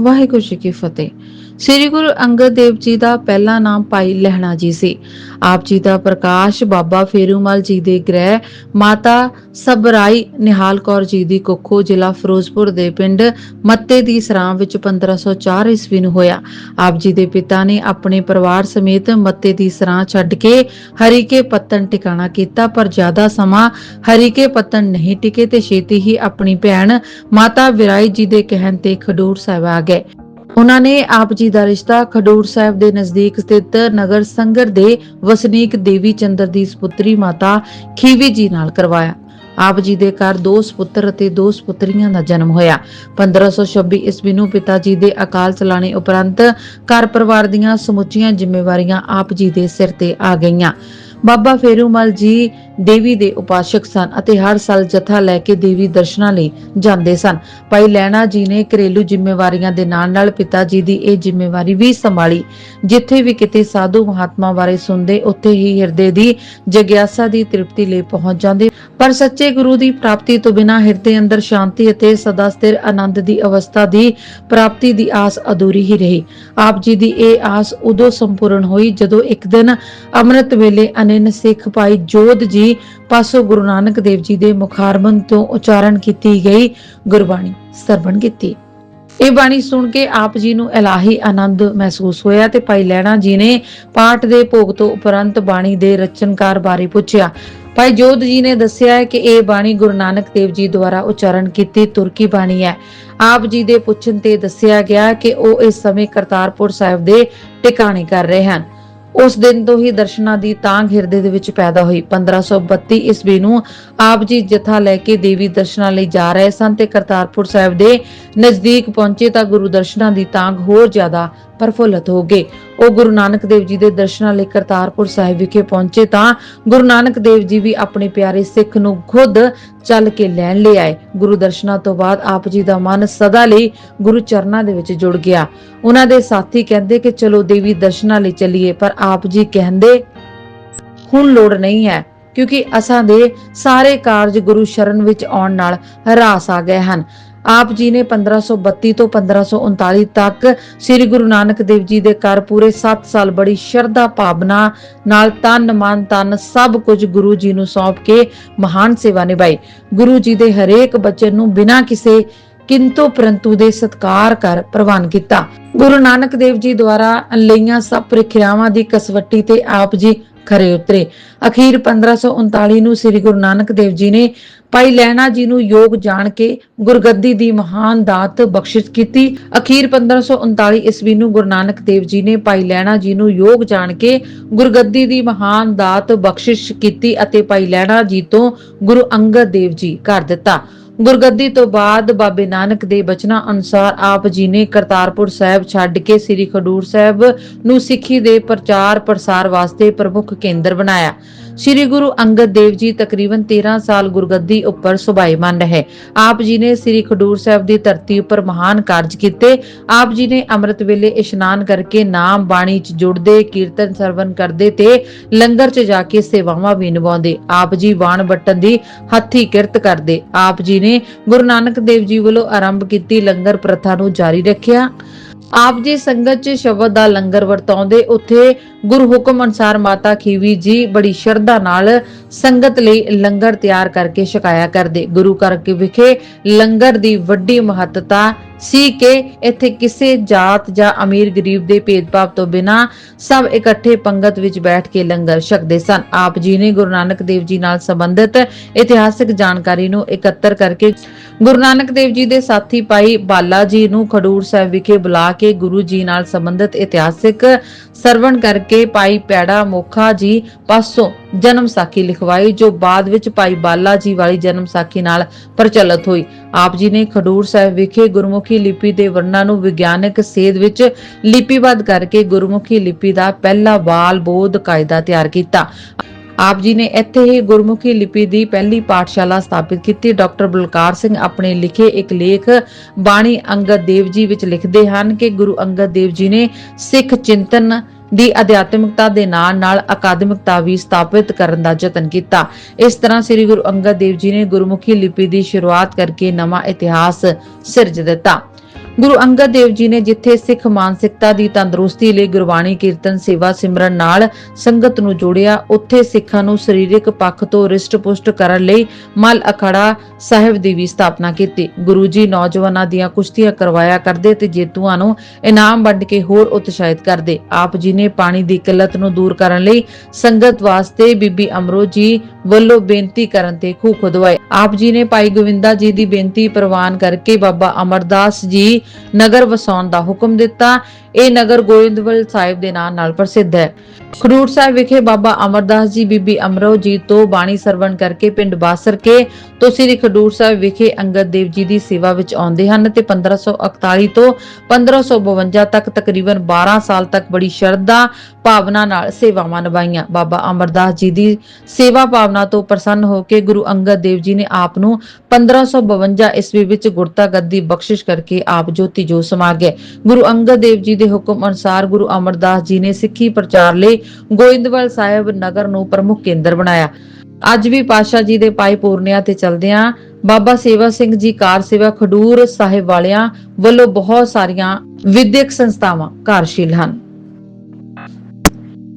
ਵਾਹਿਗੁਰੂ ਜੀ ਕੀ ਫਤਿਹ। ਸ੍ਰੀ ਗੁਰੂ ਅੰਗਦ ਦੇਵ ਜੀ ਦਾ ਪਹਿਲਾ ਨਾਮ ਭਾਈ ਲਹਿਣਾ ਜੀ ਸੀ। ਆਪ ਜੀ ਦਾ ਪ੍ਰਕਾਸ਼ ਬਾਬਾ ਫੇਰੂਮਲ ਜੀ ਦੇ ਗ੍ਰਹਿ ਮਾਤਾ ਸਬਰਾਈ ਨਿਹਾਲ ਕੌਰ ਜੀ ਦੀ ਕੁੱਖੋਂ ਜ਼ਿਲ੍ਹਾ ਫਿਰੋਜ਼ਪੁਰ ਦੇ ਪਿੰਡ ਮੱਤੇ ਦੀ ਸਰਾਂ ਵਿੱਚ 1504 ਈਸਵੀ ਨੂੰ ਹੋਇਆ। ਆਪ ਜੀ ਦੇ ਪਿਤਾ ਨੇ ਆਪਣੇ ਪਰਿਵਾਰ ਸਮੇਤ ਮੱਤੇ ਦੀ ਸਰਾਂ ਛੱਡ ਕੇ ਹਰੀਕੇ ਪੱਤਨ ਟਿਕਾਣਾ ਕੀਤਾ, ਪਰ ਜ਼ਿਆਦਾ ਸਮਾਂ ਹਰੀਕੇ ਪੱਤਨ ਨਹੀਂ ਟਿਕੇ ਤੇ ਛੇਤੀ ਹੀ ਆਪਣੀ ਭੈਣ ਮਾਤਾ ਵਿਰਾਈ ਜੀ ਦੇ ਕਹਿਣ ਤੇ ਖਡੂਰ ਸਾਹਿਬ ਆ ਗਏ। ਉਹਨਾਂ ਨੇ ਆਪ ਜੀ ਦਾ ਰਿਸ਼ਤਾ ਖਡੂਰ ਸਾਹਿਬ ਦੇ ਨਜ਼ਦੀਕ ਸਥਿਤ ਨਗਰ ਸੰਗਰ ਦੇ ਵਸਨੀਕ ਦੇਵੀ ਚੰਦਰ ਦੀ ਸੁਪੁੱਤਰੀ ਮਾਤਾ ਖੀਵੀ ਜੀ ਨਾਲ ਕਰਵਾਇਆ। ਆਪ ਜੀ ਦੇ ਘਰ ਦੋ ਸੁਪੁੱਤਰ ਅਤੇ ਦੋ ਸੁਪੁੱਤਰੀਆਂ ਦਾ ਜਨਮ ਹੋਇਆ। 1526 ਈਸਵੀ ਨੂੰ ਪਿਤਾ ਜੀ ਦੇ ਅਕਾਲ ਚਲਾਣੇ ਉਪਰੰਤ ਘਰ ਪਰਿਵਾਰ ਦੀਆਂ ਸਮੁੱਚੀਆਂ ਜ਼ਿੰਮੇਵਾਰੀਆਂ ਆਪ ਜੀ ਦੇ ਸਿਰ ਤੇ ਆ ਗਈਆਂ। ਬਾਬਾ ਫੇਰੂਮਲ ਜੀ ਦੇਵੀ ਦੇ ਉਪਾਸ਼ਕ ਸਨ ਅਤੇ ਹਰ ਸਾਲ ਜਥਾ ਲੈ ਕੇ ਦੇਵੀ ਦਰਸ਼ਨਾਂ ਲਈ ਜਾਂਦੇ ਸਨ। ਭਾਈ ਲੈਣਾ ਜੀ ਨੇ ਘਰੇਲੂ ਜ਼ਿੰਮੇਵਾਰੀਆਂ ਦੇ ਨਾਲ-ਨਾਲ ਪਿਤਾ ਜੀ ਦੀ ਇਹ ਜ਼ਿੰਮੇਵਾਰੀ ਵੀ ਸੰਭਾਲੀ। ਜਿੱਥੇ ਵੀ ਕਿਤੇ ਸਾਧੂ ਮਹਾਤਮਾ ਬਾਰੇ ਸੁਣਦੇ, ਉੱਥੇ ਹੀ ਹਿਰਦੇ ਦੀ ਜਗਿਆਸਾ ਦੀ ਤ੍ਰਿਪਤੀ ਲਈ ਪਹੁੰਚ ਜਾਂਦੇ। ਪਰ ਸੱਚੇ ਗੁਰੂ ਦੀ ਪ੍ਰਾਪਤੀ ਤੋਂ ਬਿਨਾਂ ਹਿਰਦੇ ਅੰਦਰ ਸ਼ਾਂਤੀ ਅਤੇ ਸਦਾ ਸਥਿਰ ਆਨੰਦ ਦੀ ਅਵਸਥਾ ਦੀ ਪ੍ਰਾਪਤੀ ਦੀ ਆਸ ਅਧੂਰੀ ਹੀ ਰਹੀ। ਆਪ ਜੀ ਦੀ ਇਹ ਆਸ ਉਦੋਂ ਸੰਪੂਰਨ ਹੋਈ ਜਦੋਂ ਇੱਕ ਦਿਨ ਅੰਮ੍ਰਿਤ ਵੇਲੇ ਅਨੰਨ ਸਿੱਖ ਭਾਈ ਜੋਧ ਜੀ ਪਾਸੋਂ ਗੁਰੂ ਨਾਨਕ ਦੇਵ ਜੀ ਦੇ ਮੁਖਾਰਬੰਦ ਤੋਂ ਉਚਾਰਨ ਕੀਤੀ ਗਈ ਗੁਰਬਾਣੀ ਸਰਵਣ ਕੀਤੀ। ਇਹ ਬਾਣੀ ਸੁਣ ਕੇ ਆਪ ਜੀ ਨੂੰ ਇਲਾਹੀ ਆਨੰਦ ਮਹਿਸੂਸ ਹੋਇਆ ਤੇ ਭਾਈ ਲੈਣਾ ਜੀ ਨੇ ਪਾਠ ਦੇ ਭੋਗ ਤੋਂ ਉਪਰੰਤ ਬਾਣੀ ਦੇ ਰਚਨਕਾਰ ਬਾਰੇ ਪੁੱਛਿਆ। ਭਾਈ ਜੋਧ ਜੀ ਨੇ ਦੱਸਿਆ ਹੈ ਕਿ ਇਹ ਬਾਣੀ ਗੁਰੂ ਨਾਨਕ ਦੇਵ ਜੀ ਦੁਆਰਾ ਉਚਾਰਨ ਕੀਤੀ ਤੁਰਕੀ ਬਾਣੀ ਹੈ। ਆਪ ਜੀ ਦੇ ਪੁੱਛਣ ਤੇ ਦੱਸਿਆ ਗਿਆ ਕਿ ਉਹ ਇਸ ਸਮੇਂ ਕਰਤਾਰਪੁਰ ਸਾਹਿਬ ਦੇ ਟਿਕਾਣੇ ਕਰ ਰਹੇ ਹਨ। ਉਸ ਦਿਨ ਤੋਂ ਹੀ ਦਰਸ਼ਨਾਂ ਦੀ ਤਾਂਘ ਹਿਰਦੇ ਦੇ ਵਿੱਚ ਪੈਦਾ ਹੋਈ। 1532 ਈਸਵੀ ਨੂੰ ਆਪ ਜੀ ਜਥਾ ਲੈ ਕੇ ਦੇਵੀ ਦਰਸ਼ਨਾਂ ਲਈ ਜਾ ਰਹੇ ਸਨ ਤੇ ਕਰਤਾਰਪੁਰ ਸਾਹਿਬ ਦੇ ਨਜ਼ਦੀਕ ਪਹੁੰਚੇ ਤਾਂ ਗੁਰੂ ਦਰਸ਼ਨਾਂ ਦੀ ਤਾਂਗ ਹੋਰ ਜ਼ਿਆਦਾ ਪ੍ਰਫੁੱਲਤ ਹੋ ਗਈ ਉਹ ਗੁਰੂ ਨਾਨਕ ਦੇਵ ਜੀ ਦੇ ਦਰਸ਼ਨਾਂ ਲਈ ਕਰਤਾਰਪੁਰ ਸਾਹਿਬ ਵਿਖੇ ਪਹੁੰਚੇ ਤਾਂ ਗੁਰੂ ਨਾਨਕ ਦੇਵ ਜੀ ਵੀ ਆਪਣੇ ਪਿਆਰੇ ਸਿੱਖ ਨੂੰ ਖੁਦ ਚੱਲ ਕੇ ਲੈਣ ਲਈ ਆਏ। ਗੁਰੂ ਦਰਸ਼ਨਾਂ ਤੋਂ ਬਾਅਦ ਆਪ ਜੀ ਦਾ ਮਨ ਸਦਾ ਲਈ ਗੁਰੂ ਚਰਨਾਂ ਦੇ ਵਿੱਚ ਜੁੜ ਗਿਆ। ਉਹਨਾਂ ਦੇ ਸਾਥੀ ਕਹਿੰਦੇ ਕਿ, ਚਲੋ ਦੇਵੀ ਦਰਸ਼ਨਾਂ ਲਈ ਚੱਲੀਏ, ਪਰ ਆਪ ਜੀ ਕਹਿੰਦੇ, ਹੁਣ ਲੋੜ ਨਹੀਂ ਹੈ, ਕਿਉਂਕਿ ਅਸਾਂ ਦੇ ਸਾਰੇ ਕਾਰਜ ਗੁਰੂ ਸ਼ਰਨ ਵਿੱਚ ਆਉਣ ਨਾਲ ਹਰਾਸ ਆ ਗਏ ਹਨ। ਆਪ ਜੀ ਨੇ 1532 ਤੋਂ 1539 ਤੱਕ ਸ੍ਰੀ ਗੁਰੂ ਨਾਨਕ ਦੇਵ ਜੀ ਦੇ ਘਰ ਪੂਰੇ 7 ਸਾਲ ਬੜੀ ਸ਼ਰਧਾ ਭਾਵਨਾ ਨਾਲ ਤਨ ਮਨ ਤਨ ਸਭ ਕੁਝ ਗੁਰੂ ਜੀ ਨੂੰ ਸੌਂਪ ਕੇ ਮਹਾਨ ਸੇਵਾ ਨਿਭਾਈ। ਗੁਰੂ ਜੀ ਦੇ ਹਰੇਕ ਬਚਨ ਨੂੰ ਬਿਨਾਂ ਕਿਸੇ ਕਿੰਤੂ ਪਰੰਤੂ ਦੇ ਸਤਕਾਰ ਕਰ ਪ੍ਰਵਾਨ ਕੀਤਾ। ਗੁਰੂ ਨਾਨਕ ਦੇਵ ਜੀ ਦੁਆਰਾ ਲਈਆਂ ਸਭ ਪ੍ਰੀਖਿਆਵਾਂ ਦੀ ਕਸਵੱਟੀ ਤੇ ਆਪ ਜੀ ਖਰੇ ਉਤਰੇ। ਅਖੀਰ 1539 ਨੂੰ ਸ੍ਰੀ ਗੁਰੂ ਨਾਨਕ ਦੇਵ ਜੀ ਨੇ ਭਾਈ ਲੈਣਾ ਜੀ ਨੂੰ ਯੋਗ ਜਾਣ ਕੇ ਗੁਰਗੱਦੀ ਦੀ ਮਹਾਨ ਦਾਤ ਬਖਸ਼ਿਸ਼ ਕੀਤੀ। ਅਖੀਰ 1539 ਈਸਵੀ ਨੂੰ ਗੁਰੂ ਨਾਨਕ ਦੇਵ ਜੀ ਨੇ ਭਾਈ ਲੈਣਾ ਜੀ ਨੂੰ ਯੋਗ ਜਾਣ ਕੇ ਗੁਰਗੱਦੀ ਦੀ ਮਹਾਨ ਦਾਤ ਬਖਸ਼ਿਸ਼ ਕੀਤੀ ਅਤੇ ਭਾਈ ਲੈਣਾ ਜੀ ਤੋਂ ਗੁਰੂ ਅੰਗਦ ਦੇਵ ਜੀ ਕਰ ਦਿੱਤਾ। ਗੁਰਗੱਦੀ ਤੋਂ ਬਾਅਦ ਬਾਬੇ ਨਾਨਕ ਦੇ ਬਚਨਾਂ ਅਨੁਸਾਰ ਆਪ ਜੀ ਨੇ ਕਰਤਾਰਪੁਰ ਸਾਹਿਬ ਛੱਡ ਕੇ ਸ੍ਰੀ ਖਡੂਰ ਸਾਹਿਬ ਨੂੰ ਸਿੱਖੀ ਦੇ ਪ੍ਰਚਾਰ ਪ੍ਰਸਾਰ ਵਾਸਤੇ ਪ੍ਰਮੁੱਖ ਕੇਂਦਰ ਬਣਾਇਆ। ਸ੍ਰੀ ਗੁਰੂ ਅੰਗਦ ਦੇਵ ਜੀ ਤਕਰੀਬਨ 13 ਸਾਲ ਗੁਰਗੱਦੀ ਉੱਪਰ ਸੁਭਾਈਮਾਨ ਰਹੇ। ਆਪ ਜੀ ਨੇ ਸ੍ਰੀ ਖਡੂਰ ਸਾਹਿਬ ਦੀ ਧਰਤੀ ਉੱਪਰ ਮਹਾਨ ਕਾਰਜ ਕੀਤੇ। ਆਪ ਜੀ ਨੇ ਅੰਮ੍ਰਿਤ ਵੇਲੇ ਇਸ਼ਨਾਨ ਕਰਕੇ ਨਾਮ ਬਾਣੀ ਚ ਜੁੜਦੇ, ਕੀਰਤਨ ਸਰਵਨ ਕਰਦੇ ਤੇ ਲੰਗਰ ਚ ਜਾ ਕੇ ਸੇਵਾਵਾਂ ਵੀ ਨਿਭਾਉਂਦੇ। ਆਪ ਜੀ ਬਾਣ ਬੱਟਨ ਦੀ ਹੱਥੀ ਕਿਰਤ ਕਰਦੇ। ਆਪ ਜੀ ਨੇ ਗੁਰੂ ਨਾਨਕ ਦੇਵ ਜੀ ਵੱਲੋਂ ਆਰੰਭ ਕੀਤੀ ਲੰਗਰ ਪ੍ਰਥਾ ਨੂੰ ਜਾਰੀ ਰੱਖਿਆ। ਆਪ ਜੀ ਸੰਗਤ 'ਚ ਸ਼ਬਦ ਦਾ ਲੰਗਰ ਵਰਤਾਉਂਦੇ, ਉੱਥੇ ਗੁਰੂ ਹੁਕਮ ਅਨਸਾਰ ਮਾਤਾ ਖੀਵੀ ਜੀ ਬੜੀ ਸ਼ਰਧਾ ਨਾਲ ਸੰਗਤ ਲਈ ਲੰਗਰ ਤਿਆਰ ਕਰਕੇ ਛਕਾਇਆ ਕਰਦੇ। ਗੁਰੂ ਘਰ ਵਿਖੇ ਲੰਗਰ ਦੀ ਵੱਡੀ ਮਹੱਤਤਾ ਸੀ ਕਿ ਇੱਥੇ ਕਿਸੇ ਜਾਤ ਜਾਂ ਅਮੀਰ ਗਰੀਬ ਦੇ ਭੇਦਭਾਵ ਤੋਂ ਬਿਨਾ ਸਭ ਇਕੱਠੇ ਪੰਗਤ ਵਿੱਚ ਬੈਠ ਕੇ ਲੰਗਰ ਛਕਦੇ ਸਨ। ਆਪ ਜੀ ਨੇ ਗੁਰੂ ਨਾਨਕ ਦੇਵ ਜੀ ਨਾਲ ਸੰਬੰਧਿਤ ਇਤਿਹਾਸਿਕ ਜਾਣਕਾਰੀ ਨੂੰ ਇਕੱਤਰ ਕਰਕੇ ਗੁਰੂ ਨਾਨਕ ਦੇਵ ਜੀ ਦੇ ਸਾਥੀ ਭਾਈ ਬਾਲਾ ਜੀ ਨੂੰ ਖਡੂਰ ਸਾਹਿਬ ਵਿਖੇ ਬੁਲਾ ਕੇ ਗੁਰੂ ਜੀ ਨਾਲ ਸੰਬੰਧਿਤ ਇਤਿਹਾਸਿਕ ਸਰਵਣ ਕਰਕੇ ਭਾਈ ਪੈੜਾ ਮੋਖਾ ਜੀ ਪਾਸੋਂ ਜਨਮ ਸਾਖੀ ਲਿਖਵਾਈ, ਜੋ ਬਾਅਦ ਵਿੱਚ ਭਾਈ ਬਾਲਾ ਜੀ ਵਾਲੀ ਜਨਮ ਸਾਖੀ ਨਾਲ ਪ੍ਰਚਲਿਤ ਹੋਈ। ਆਪ ਜੀ ਨੇ ਖਡੂਰ ਸਾਹਿਬ ਵਿਖੇ ਗੁਰਮੁਖੀ ਲਿਪੀ ਦੇ ਵਰਣਾਂ ਨੂੰ ਵਿਗਿਆਨਕ ਸੇਧ ਵਿੱਚ ਲਿਪੀਬੱਧ ਕਰਕੇ ਗੁਰਮੁਖੀ ਲਿਪੀ ਦਾ ਪਹਿਲਾ ਵਾਲ ਬੋਧ ਕਾਇਦਾ ਤਿਆਰ ਕੀਤਾ। ਆਪ ਜੀ ਨੇ ਇੱਥੇ ਹੀ ਗੁਰਮੁਖੀ ਲਿਪੀ ਦੀ ਪਹਿਲੀ ਪਾਠਸ਼ਾਲਾ ਸਥਾਪਿਤ ਕੀਤੀ। ਡਾਕਟਰ ਬਲਕਾਰ ਸਿੰਘ ਆਪਣੇ ਲਿਖੇ ਇੱਕ ਲੇਖ ਬਾਣੀ ਅੰਗਦ ਦੇਵ ਜੀ ਵਿੱਚ ਲਿਖਦੇ ਹਨ ਕਿ ਗੁਰੂ ਅੰਗਦ ਦੇਵ ਜੀ ਨੇ ਸਿੱਖ ਚਿੰਤਨ ਦੀ ਅਧਿਆਤਮਿਕਤਾ ਦੇ ਨਾਲ ਨਾਲ ਅਕਾਦਮਿਕਤਾ ਵੀ ਸਥਾਪਿਤ ਕਰਨ ਦਾ ਯਤਨ ਕੀਤਾ। ਇਸ ਤਰ੍ਹਾਂ ਸ੍ਰੀ ਗੁਰੂ ਅੰਗਦ ਦੇਵ ਜੀ ਨੇ ਗੁਰਮੁਖੀ ਲਿਪੀ ਦੀ ਸ਼ੁਰੂਆਤ ਕਰਕੇ ਨਵਾਂ ਇਤਿਹਾਸ ਸਿਰਜ ਦਿੱਤਾ। ਗੁਰੂ ਅੰਗਦ ਦੇਵ ਜੀ ਨੇ ਜਿੱਥੇ ਸਿੱਖ ਮਾਨਸਿਕਤਾ ਦੀ ਤੰਦਰੁਸਤੀ ਲਈ ਗੁਰਬਾਣੀ ਕੀਰਤਨ ਸੇਵਾ ਸਿਮਰਨ ਨਾਲ ਸੰਗਤ ਨੂੰ ਜੋੜਿਆ, ਉੱਥੇ ਸਿੱਖਾਂ ਨੂੰ ਸਰੀਰਕ ਪੱਖ ਤੋਂ ਰਿਸ਼ਟ-ਪੁਸ਼ਟ ਕਰਨ ਲਈ ਮਲ ਅਖੜਾ ਸਾਹਿਬ ਦੀ ਵੀ ਸਥਾਪਨਾ ਕੀਤੀ। ਗੁਰੂ ਜੀ ਨੌਜਵਾਨਾਂ ਦੀਆਂ ਕੁਸ਼ਤੀਆਂ ਕਰਵਾਇਆ ਕਰਦੇ ਤੇ ਜੇਤੂਆਂ ਨੂੰ ਇਨਾਮ ਵੰਡ ਕੇ ਹੋਰ ਉਤਸ਼ਾਹਿਤ ਕਰਦੇ। ਆਪ ਜੀ ਨੇ ਪਾਣੀ ਦੀ ਕਿੱਲਤ ਨੂੰ ਦੂਰ ਕਰਨ ਲਈ ਸੰਗਤ ਵਾਸਤੇ ਬੀਬੀ ਅਮਰੋ ਜੀ ਵੱਲੋਂ ਬੇਨਤੀ ਕਰਨ ਤੇ ਖੂਹ ਖੁਦਵਾਏ। ਆਪ ਜੀ ਨੇ ਭਾਈ ਗੋਵਿੰਦਾ ਜੀ ਦੀ ਬੇਨਤੀ ਪ੍ਰਵਾਨ ਕਰਕੇ ਬਾਬਾ ਅਮਰਦਾਸ ਜੀ ਨਗਰ ਵਸਾਉਣ ਦਾ ਹੁਕਮ ਦਿੱਤਾ। ਇਹ ਨਗਰ ਗੋਇੰਦਵਾਲ ਸਾਹਿਬ ਦੇ ਨਾਂ ਨਾਲ ਪ੍ਰਸਿੱਧ ਹੈ। ਖਡੂਰ ਸਾਹਿਬ ਵਿਖੇ ਬਾਬਾ ਅਮਰਦਾਸ ਜੀ, ਬੀਬੀ ਅਮਰੋ ਜੀ ਤੋਂ ਬਾਣੀ ਸਰਵਣ ਕਰਕੇ ਪਿੰਡ ਬਾਸਰ ਕੇ ਤੋਂ ਸ੍ਰੀ ਖਡੂਰ ਸਾਹਿਬ ਵਿਖੇ ਅੰਗਦ ਦੇਵ ਜੀ ਦੀ ਸੇਵਾ ਵਿੱਚ ਆਉਂਦੇ ਹਨ ਤੇ 1541 ਤੋਂ 1552 ਤੱਕ ਤਕਰੀਬਨ 12 ਸਾਲ ਤੱਕ ਬੜੀ ਸ਼ਰਧਾ ਭਾਵਨਾ ਨਾਲ ਸੇਵਾਵਾਂ ਨਿਭਾਈਆਂ। ਬਾਬਾ ਅਮਰਦਾਸ ਜੀ ਦੀ ਸੇਵਾ ਭਾਵਨਾ ਤੋਂ ਪ੍ਰਸੰਨ ਹੋ ਕੇ ਗੁਰੂ ਅੰਗਦ ਦੇਵ ਜੀ ਨੇ ਆਪ ਨੂੰ 1552 ਈਸਵੀ ਵਿੱਚ ਗੁਰਤਾ ਗੱਦੀ ਬਖਸ਼ਿਸ਼ ਕਰਕੇ ਆਪ ਜੋਤੀ ਜੋ ਸਮਾ ਗਏ। ਗੁਰੂ ਅੰਗਦ ਦੇਵ ਜੀ ਦੇ ਹੁਕਮ ਅਨੁਸਾਰ ਗੁਰੂ ਅਮਰਦਾਸ ਜੀ ਨੇ ਸਿੱਖੀ ਪ੍ਰਚਾਰ ਲਈ ਗੋਇੰਦਵਾਲ ਸਾਹਿਬ ਨਗਰ ਨੂੰ ਪ੍ਰਮੁੱਖ ਕੇਂਦਰ ਬਣਾਇਆ। ਅੱਜ ਵੀ ਪਾਸ਼ਾ ਜੀ ਦੇ ਪਾਈ ਪੂਰਨਿਆਂ ਤੇ ਚਲਦਿਆਂ ਬਾਬਾ ਸੇਵਾ ਸਿੰਘ ਜੀ ਕਾਰ ਸੇਵਾ ਖਡੂਰ ਸਾਹਿਬ ਵਾਲਿਆਂ ਵੱਲੋਂ ਬਹੁਤ ਸਾਰੀਆਂ ਵਿਦਿਅਕ ਸੰਸਥਾਵਾਂ ਕਾਰਜਸ਼ੀਲ ਹਨ।